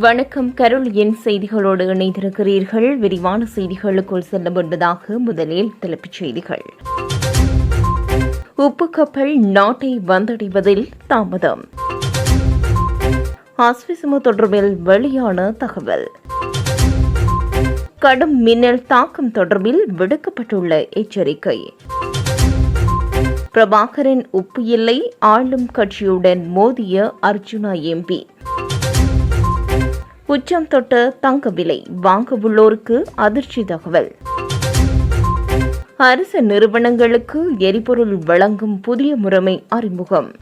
வணக்கம். கருள் என் செய்திகளோடு இணைந்திருக்கிறீர்கள். விரிவான செய்திகளுக்குள் செல்ல முன்பதாக முதலில் தலைப்புச் செய்திகள். உப்பு கப்பல் நாட்டை வந்தடைவதில் தாமதம். ஆஸ்விசமு தொடர்பில் வெளியான தகவல். கடும் மின்னல் தாக்கம் தொடர்பில் விடுக்கப்பட்டுள்ள எச்சரிக்கை. பிரபாகரன் உப்பு இல்லை ஆளும் கட்சியுடன் மோதிய அர்ஜுனா எம்பி. உச்சம் தொட்ட தங்க விலை வாங்க உள்ளோருக்கு அதிர்ச்சி தகவல். அரசு நிறுவனங்களுக்கு எரிபொருள் வழங்கும் புதிய முறைமை அறிமுகம்.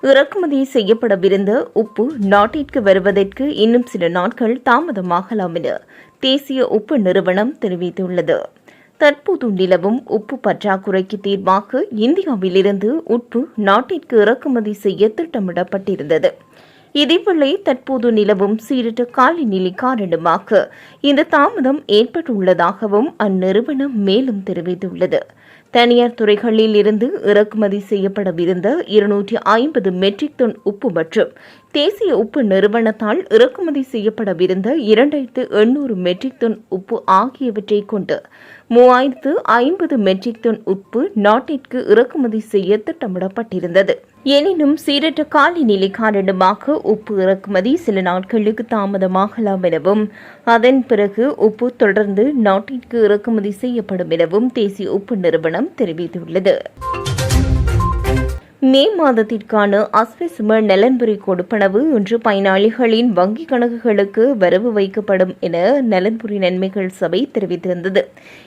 இறக்குமதி செய்யப்படவிருந்த உப்பு நாட்டிற்கு வருவதற்கு இன்னும் சில நாட்கள் தாமதமாகலாம் என தேசிய உப்பு நிறுவனம் தெரிவித்துள்ளது. தற்போது நிலவும் உப்பு பற்றாக்குறைக்கு தீர்வாக இந்தியாவிலிருந்து உப்பு நாட்டிற்கு இறக்குமதி செய்ய திட்டமிடப்பட்டிருந்தது. இதேவேளை தற்போது நிலவும் சீரற்ற காலநிலை காரணமாக இந்த தாமதம் ஏற்பட்டுள்ளதாகவும் அந்நிறுவனம் மேலும் தெரிவித்துள்ளது. தனியார் துறைகளில் இருந்து இறக்குமதி செய்யப்படவிருந்த இருநூற்றி ஐம்பது மெட்ரிக் டன் உப்பு மற்றும் தேசிய உப்பு நிறுவனத்தால் இறக்குமதி செய்யப்படவிருந்த இரண்டாயிரத்து எண்ணூறு மெட்ரிக் டன் உப்பு ஆகியவற்றை கொண்டு மூவாயிரத்து ஐம்பது மெட்ரிக் டன் உப்பு நாட்டிற்கு இறக்குமதி செய்ய திட்டமிடப்பட்டிருந்தது. எனினும் சீரற்ற காலநிலை காரணமாக உப்பு இறக்குமதி சில நாட்களுக்கு தாமதமாகலாம் எனவும் அதன் பிறகு உப்பு தொடர்ந்து நாட்டிற்கு இறக்குமதி செய்யப்படும் எனவும் தேசிய உப்பு நிறுவனம் தெரிவித்துள்ளது. மே மாதத்திற்கான அஸ்வசும நலன்புரி கொடுப்பனவு இன்று பயனாளிகளின் வங்கிக் கணக்குகளுக்கு வரவு வைக்கப்படும் என நலன்புரி நன்மைகள் சபை தெரிவித்திருந்தது.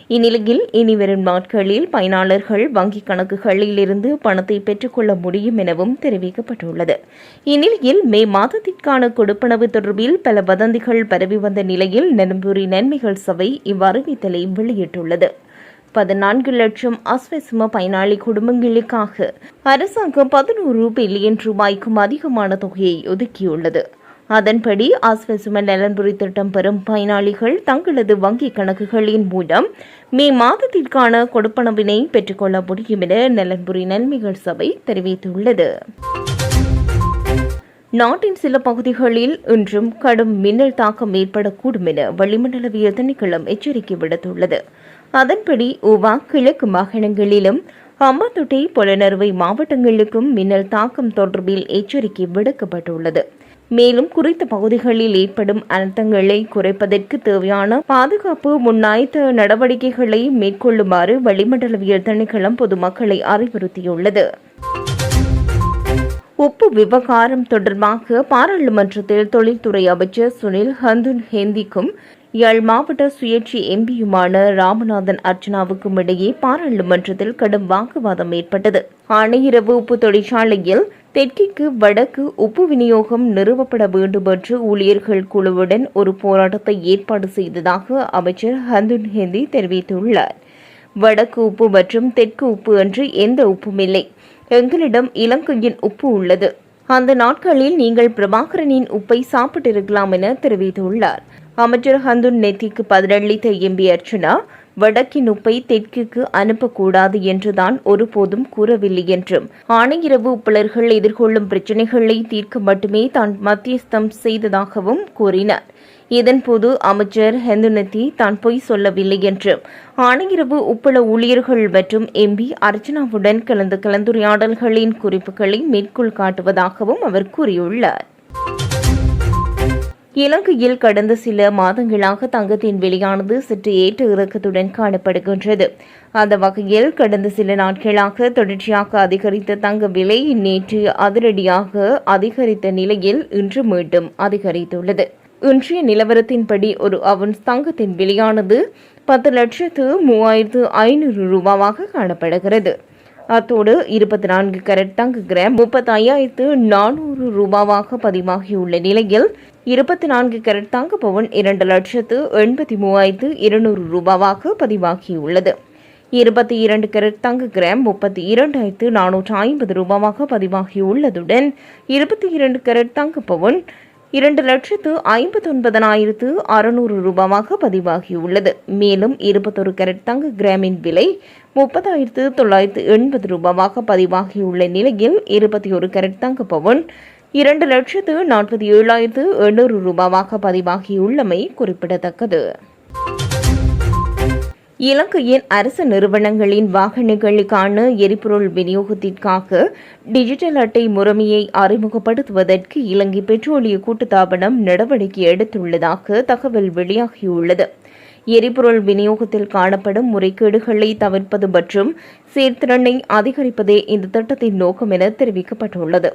இந்நிலையில் இனிவரும் நாட்களில் பயனாளர்கள் வங்கிக் கணக்குகளில் இருந்து பணத்தை பெற்றுக்கொள்ள முடியும் எனவும் தெரிவிக்கப்பட்டுள்ளது. இந்நிலையில் மே மாதத்திற்கான கொடுப்பனவு தொடர்பில் பல வதந்திகள் பரவி வந்த நிலையில் நலன்புரி நன்மைகள் சபை இவ்வறிவித்தலை வெளியிட்டுள்ளது. பதினான்கு லட்சம் அஸ்வசிம பயனாளி குடும்பங்களுக்காக அரசாங்கம் பதினோரு பில்லியன் ரூபாய்க்கும் அதிகமான தொகையை ஒதுக்கியுள்ளது. அதன்படி அஸ்வசும நலன்புரி திட்டம் பெறும் பயனாளிகள் தங்களது வங்கிக் கணக்குகளின் மூலம் மே மாதத்திற்கான கொடுப்பனவினை பெற்றுக்கொள்ள முடியும் என நலன்புரி நன்மைகள் சபை தெரிவித்துள்ளது. நாட்டின் சில பகுதிகளில் இன்றும் கடும் மின்னல் தாக்கம் ஏற்படக்கூடும் என வளிமண்டலவியல் திணைக்களம் எச்சரிக்கை விடுத்துள்ளது. அதன்படி உவா கிழக்கு மாகாணங்களிலும் அம்பாத்தொட்டை புலனறுவை மாவட்டங்களுக்கும் மின்னல் தாக்கம் தொடர்பில் எச்சரிக்கை விடுக்கப்பட்டுள்ளது. மேலும் குறித்த பகுதிகளில் ஏற்படும் அனர்த்தங்களை குறைப்பதற்கு தேவையான பாதுகாப்பு முன்னாய்த்த நடவடிக்கைகளை மேற்கொள்ளுமாறு வளிமண்டலவியல் திணைக்களம் பொதுமக்களை அறிவுறுத்தியுள்ளது. உப்பு விவகாரம் தொடர்பாக பாராளுமன்றத்தில் தொழில்துறை அமைச்சர் சுனில் ஹந்துன் ஹேந்திக்கும் யாழ் மாவட்ட சுயேட்சை எம்பியுமான ராமநாதன் அர்ச்சனாவுக்கும் இடையே பாராளுமன்றத்தில் கடும் வாக்குவாதம் ஏற்பட்டது. ஆணையிரவு உப்பு தொழிற்சாலையில் தெற்கிற்கு வடக்கு உப்பு விநியோகம் நிறுவப்பட வேண்டும் என்று ஊழியர்கள் குழுவுடன் ஒரு போராட்டத்தை ஏற்பாடு செய்ததாக அமைச்சர் ஹந்துன் ஹெந்தி தெரிவித்துள்ளார். வடக்கு உப்பு மற்றும் தெற்கு உப்பு என்று எந்த உப்பும் இல்லை. எங்களிடம் இலங்கையின் உப்பு உள்ளது. அந்த நாட்களில் நீங்கள் பிரபாகரனின் உப்பை சாப்பிட்டிருக்கலாம் என தெரிவித்துள்ளார். அமைச்சர் ஹந்துன் நெத்திக்கு பதிலளித்த எம்பி அர்ச்சனா வடக்கின் உப்பை தெற்குக்கு அனுப்பக்கூடாது என்றுதான் ஒருபோதும் கூறவில்லை என்றும். ஆணையிரவு உப்பளர்கள் எதிர்கொள்ளும் பிரச்சினைகளை தீர்க்க மட்டுமே தான் மத்தியஸ்தம் செய்ததாகவும் கூறினார். இதன்போது அமைச்சர் ஹெந்துனத்தி தான் பொய் சொல்லவில்லை என்றும். ஆணையிரவு உப்பள ஊழியர்கள் மற்றும் எம்பி அர்ச்சனாவுடன் கலந்த கலந்துரையாடல்களின் குறிப்புகளை மேற்கோள் காட்டுவதாகவும் அவர் கூறியுள்ளார். இலங்கையில் கடந்த சில மாதங்களாக தங்கத்தின் விலையானது சற்று ஏற்ற இறக்கத்துடன் காணப்படுகின்றது. அந்த வகையில் கடந்த சில நாட்களாக தொடர்ச்சியாக அதிகரித்த தங்க விலை நேற்று அதிரடியாக அதிகரித்த நிலையில் இன்று மீண்டும் அதிகரித்துள்ளது. இன்றைய நிலவரத்தின்படி ஒரு அவன் தங்கத்தின் விலையானது பத்து லட்சத்து மூவாயிரத்து ஐநூறு ரூபாவாக காணப்படுகிறது. அத்தோடு இருபத்தி நான்கு கரட் தங்க கிராம் முப்பத்தி ஐயாயிரத்து நானூறு ரூபாவாக பதிவாகியுள்ள நிலையில் இருபத்தி நான்கு கேரட் தங்க பவன் இரண்டு லட்சத்து எண்பத்தி மூவாயிரத்து இருநூறு ரூபாவாக பதிவாகியுள்ளது. இருபத்தி இரண்டு கேரட் தங்க கிராம் முப்பத்தி இரண்டாயிரத்து நானூற்று ஐம்பது ரூபாவாக பதிவாகியுள்ளதுடன் இருபத்தி இரண்டு கேரட் தங்க பவன் இரண்டு லட்சத்து ஐம்பத்தொன்பதனாயிரத்து அறுநூறு ரூபாவாக பதிவாகியுள்ளது. மேலும் இருபத்தொரு கேரட் தங்க கிராமின் விலை முப்பதாயிரத்து தொள்ளாயிரத்து எண்பது ரூபாவாக பதிவாகியுள்ள நிலையில் இருபத்தி ஒரு கேரட் தங்க பவன் இரண்டு லட்சத்து நாற்பத்தி ஏழாயிரத்து எண்ணூறு ரூபாவாக பதிவாகியுள்ளமை குறிப்பிடத்தக்கது. இலங்கையின் அரசு நிறுவனங்களின் வாகனங்களுக்கான எரிபொருள் விநியோகத்திற்காக டிஜிட்டல் அட்டை முறைமையை அறிமுகப்படுத்துவதற்கு இலங்கை பெட்ரோலிய கூட்டுத்தாபனம் நடவடிக்கை எடுத்துள்ளதாக தகவல் வெளியாகியுள்ளது. எரிபொருள் விநியோகத்தில் காணப்படும் முறைகேடுகளை தவிர்ப்பது மற்றும் சீர்திறனை அதிகரிப்பதே இந்த திட்டத்தின் நோக்கம் என தெரிவிக்கப்பட்டுள்ளது.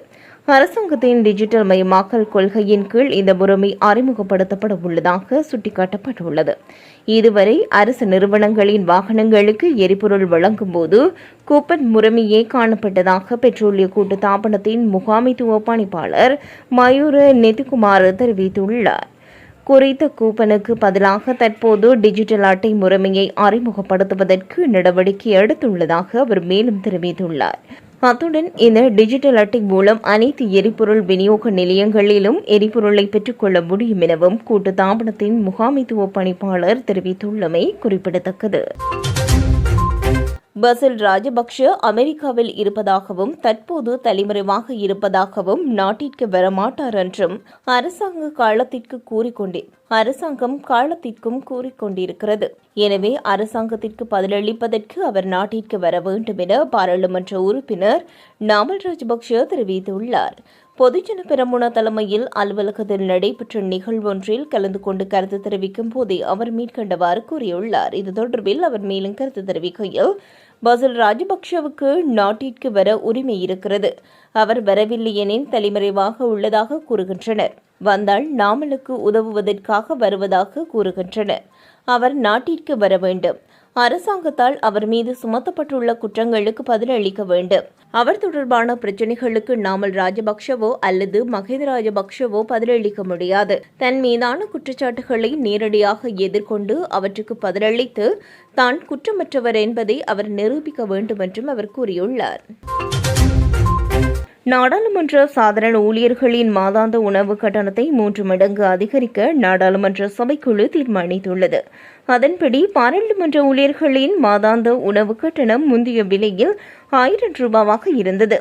அரசாங்கத்தின் டிஜிட்டல் மயமாக்கல் கொள்கையின் கீழ் இந்த முறைமை அறிமுகப்படுத்தப்பட உள்ளதாக சுட்டிக்காட்டப்பட்டுள்ளது. இதுவரை அரசு நிறுவனங்களின் வாகனங்களுக்கு எரிபொருள் வழங்கும் போது கூப்பன் முறைமையே காணப்பட்டதாக பெட்ரோலிய கூட்டு தாபனத்தின் முகாமைத்துவ பணிப்பாளர் மயூர நெதிகுமார் தெரிவித்துள்ளார். குறித்த கூப்பனுக்கு பதிலாக தற்போது டிஜிட்டல் அட்டை முறைமையை அறிமுகப்படுத்துவதற்கு நடவடிக்கை எடுத்துள்ளதாக அவர் மேலும் தெரிவித்துள்ளார். அத்துடன் இந்த டிஜிட்டல் அட்டை மூலம் அனைத்து எரிபொருள் விநியோக நிலையங்களிலும் எரிபொருளை பெற்றுக்கொள்ள முடியும் எனவும் கூட்டு தாபனத்தின் முகாமைத்துவ பணிப்பாளர் தெரிவித்துள்ளமை குறிப்பிடத்தக்கது. பசில் ராஜபக்ஷ அமெரிக்காவில் இருப்பதாகவும் தற்போது தலைமறைவாக இருப்பதாகவும் நாட்டிற்கு வரமாட்டார் என்றும் அரசாங்க காலத்திற்கு கூறிக்கொண்டே அரசாங்கம் காலத்திற்கும் கூறிக்கொண்டிருக்கிறது. எனவே அரசாங்கத்திற்கு பதிலளிப்பதற்கு அவர் நாட்டிற்கு வர வேண்டும் என பாராளுமன்ற உறுப்பினர் நாமல் ராஜபக்ஷ தெரிவித்துள்ளார். பொதுஜன பெரமுன தலைமையில் அலுவலகத்தில் நடைபெற்ற நிகழ்வொன்றில் கலந்து கொண்டு கருத்து தெரிவிக்கும் போதே அவர் மேற்கண்டவாறு கூறியுள்ளார். இது தொடர்பில் அவர் மேலும் கருத்து தெரிவிக்கையில் பசில் ராஜபக்ஷவுக்கு நாட்டிற்கு வர உரிமை இருக்கிறது. அவர் வரவில்லை தலைமறைவாக உள்ளதாக கூறுகின்றனர். வந்தால் நாமலுக்கு உதவுவதற்காக வருவதாக கூறுகின்றனர். அவர் நாட்டிற்கு வர வேண்டும். அரசாங்கத்தால் அவர் மீது சுமத்தப்பட்டுள்ள குற்றங்களுக்கு பதிலளிக்க வேண்டும். அவர் தொடர்பான பிரச்சினைகளுக்கு நாமல் ராஜபக்ஷவோ அல்லது மஹிந்த ராஜபக்ஷவோ பதிலளிக்க முடியாது. தன் மீதான குற்றச்சாட்டுகளை நேரடியாக எதிர்கொண்டு அவற்றுக்கு பதிலளித்து தான் குற்றமற்றவர் என்பதை அவர் நிரூபிக்க வேண்டும் என்றும் அவர் கூறியுள்ளார். நாடாளுமன்ற சாதாரண ஊழியர்களின் மாதாந்த உணவு கட்டணத்தை மூன்று மடங்கு அதிகரிக்க நாடாளுமன்ற சபைக்குழு தீர்மானித்துள்ளது. அதன்படி பாராளுமன்ற ஊழியர்களின் மாதாந்த உணவு கட்டணம் முந்தைய விலையில் ஆயிரம் ரூபாவாக இருந்தது.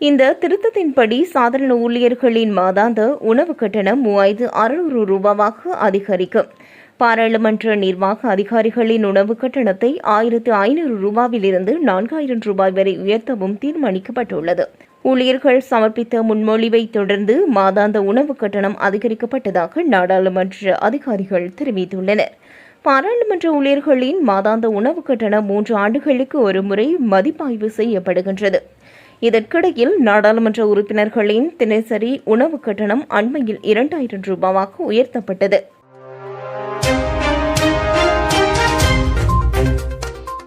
இந்த திருத்தத்தின்படி சாதாரண ஊழியர்களின் மாதாந்த உணவு கட்டணம் மூவாயிரத்து அறுநூறு ரூபாவாக அதிகரிக்கும். பாராளுமன்ற நிர்வாக அதிகாரிகளின் உணவு கட்டணத்தை ஆயிரத்து ஐநூறு ரூபாவிலிருந்து நான்காயிரம் ரூபாய் வரை உயர்த்தவும் தீர்மானிக்கப்பட்டுள்ளது. ஊழியர்கள் சமர்ப்பித்த முன்மொழிவை தொடர்ந்து மாதாந்த உணவு கட்டணம் அதிகரிக்கப்பட்டதாக நாடாளுமன்ற அதிகாரிகள் தெரிவித்துள்ளனர். பாராளுமன்ற ஊழியர்களின் மாதாந்த உணவு கட்டணம் மூன்று ஆண்டுகளுக்கு ஒரு முறை மதிப்பாய்வு செய்யப்படுகின்றது. இதற்கிடையில் நாடாளுமன்ற உறுப்பினர்களின் தினசரி உணவு கட்டணம் அண்மையில் இரண்டாயிரம் ரூபாவாக உயர்த்தப்பட்டது.